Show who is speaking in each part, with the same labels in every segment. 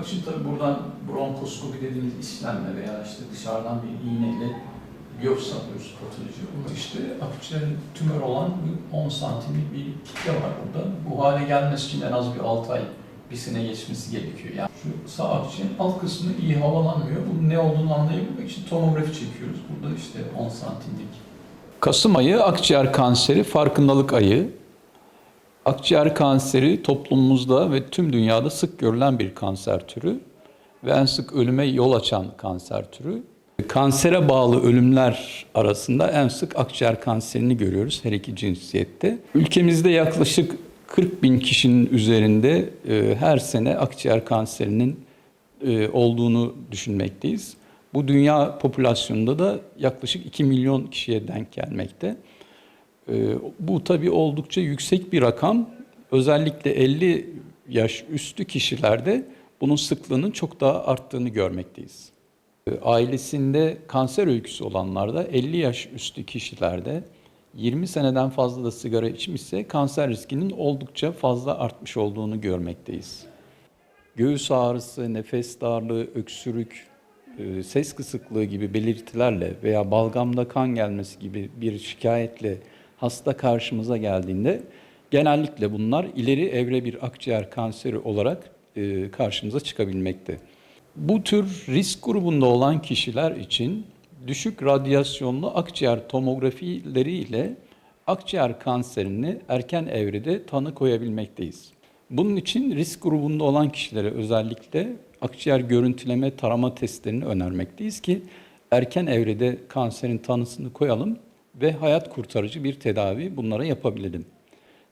Speaker 1: Bak şimdi tabii buradan bronkoskopi dediğimiz işlemle veya işte dışarıdan bir iğneyle biyopsi alıyoruz patoloji. Bu işte akciğerin tümör olan bir 10 santimlik bir kitle var burada. Bu hale gelmesi için en az bir 6 ay, bir sene geçmesi gerekiyor. Yani şu sağ akciğerin alt kısmı iyi havalanmıyor. Bunun ne olduğunu anlayabilmek için tomografi çekiyoruz. Burada işte 10 santimlik. Kasım ayı akciğer kanseri farkındalık ayı. Akciğer kanseri toplumumuzda ve tüm dünyada sık görülen bir kanser türü ve en sık ölüme yol açan kanser türü. Kansere bağlı ölümler arasında en sık akciğer kanserini görüyoruz her iki cinsiyette. Ülkemizde yaklaşık 40 bin kişinin üzerinde e, her sene akciğer kanserinin e, olduğunu düşünmekteyiz. Bu dünya popülasyonunda da yaklaşık 2 milyon kişiye denk gelmekte. Ee, Bu tabii oldukça yüksek bir rakam. Özellikle 50 yaş üstü kişilerde bunun sıklığının çok daha arttığını görmekteyiz. Ee, Ailesinde kanser öyküsü olanlarda 50 yaş üstü kişilerde 20 seneden fazla da sigara içmişse kanser riskinin oldukça fazla artmış olduğunu görmekteyiz. Göğüs ağrısı, nefes darlığı, öksürük, e, ses kısıklığı gibi belirtilerle veya balgamda kan gelmesi gibi bir şikayetle hasta karşımıza geldiğinde genellikle bunlar ileri evre bir akciğer kanseri olarak e, karşımıza çıkabilmekte. Bu tür risk grubunda olan kişiler için düşük radyasyonlu akciğer tomografileriyle akciğer kanserini erken evrede tanı koyabilmekteyiz. Bunun için risk grubunda olan kişilere özellikle akciğer görüntüleme tarama testlerini önermekteyiz ki erken evrede kanserin tanısını koyalım ve hayat kurtarıcı bir tedavi bunlara yapabilelim.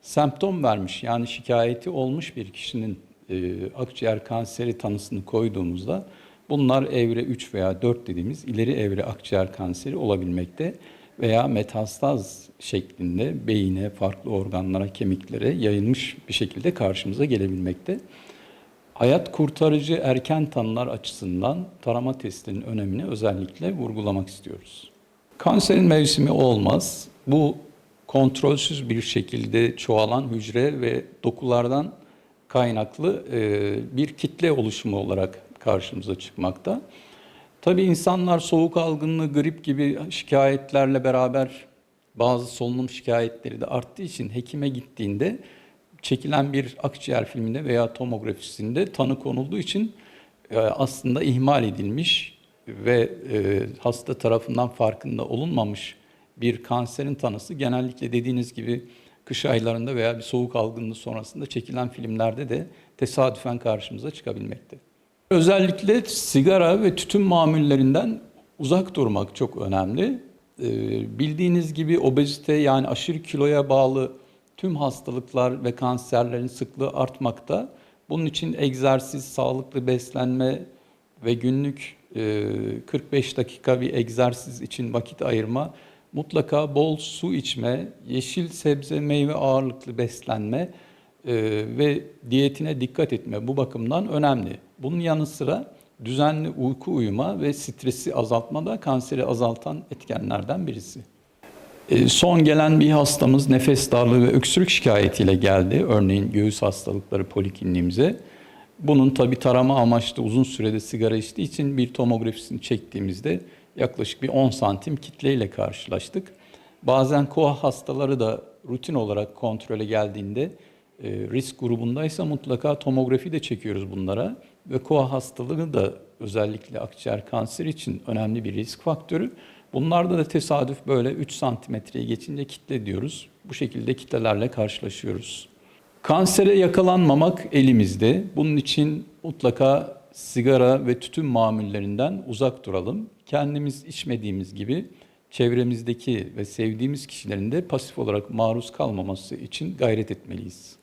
Speaker 1: Semptom vermiş yani şikayeti olmuş bir kişinin e, akciğer kanseri tanısını koyduğumuzda bunlar evre 3 veya 4 dediğimiz ileri evre akciğer kanseri olabilmekte veya metastaz şeklinde beyine, farklı organlara, kemiklere yayılmış bir şekilde karşımıza gelebilmekte. Hayat kurtarıcı erken tanılar açısından tarama testinin önemini özellikle vurgulamak istiyoruz. Kanserin mevsimi olmaz. Bu kontrolsüz bir şekilde çoğalan hücre ve dokulardan kaynaklı e, bir kitle oluşumu olarak karşımıza çıkmakta. Tabii insanlar soğuk algınlığı, grip gibi şikayetlerle beraber bazı solunum şikayetleri de arttığı için hekime gittiğinde çekilen bir akciğer filminde veya tomografisinde tanı konulduğu için e, aslında ihmal edilmiş ve e, hasta tarafından farkında olunmamış bir kanserin tanısı genellikle dediğiniz gibi kış aylarında veya bir soğuk algınlığı sonrasında çekilen filmlerde de tesadüfen karşımıza çıkabilmekte. Özellikle sigara ve tütün mamullerinden uzak durmak çok önemli. Ee, bildiğiniz gibi obezite yani aşırı kiloya bağlı tüm hastalıklar ve kanserlerin sıklığı artmakta. Bunun için egzersiz, sağlıklı beslenme ve günlük e, 45 dakika bir egzersiz için vakit ayırma, mutlaka bol su içme, yeşil sebze meyve ağırlıklı beslenme e, ve diyetine dikkat etme bu bakımdan önemli. Bunun yanı sıra düzenli uyku uyuma ve stresi azaltma da kanseri azaltan etkenlerden birisi. E, Son gelen bir hastamız nefes darlığı ve öksürük şikayetiyle geldi. Örneğin göğüs hastalıkları polikliniğimize. Bunun tabi tarama amaçlı uzun sürede sigara içtiği için bir tomografisini çektiğimizde yaklaşık bir 10 santim kitleyle karşılaştık. Bazen koa hastaları da rutin olarak kontrole geldiğinde e, risk grubundaysa mutlaka tomografi de çekiyoruz bunlara. Ve koa hastalığı da özellikle akciğer kanseri için önemli bir risk faktörü. Bunlarda da tesadüf böyle 3 santimetreyi geçince kitle diyoruz. Bu şekilde kitlelerle karşılaşıyoruz. Kansere yakalanmamak elimizde. Bunun için mutlaka sigara ve tütün mamullerinden uzak duralım. Kendimiz içmediğimiz gibi çevremizdeki ve sevdiğimiz kişilerin de pasif olarak maruz kalmaması için gayret etmeliyiz.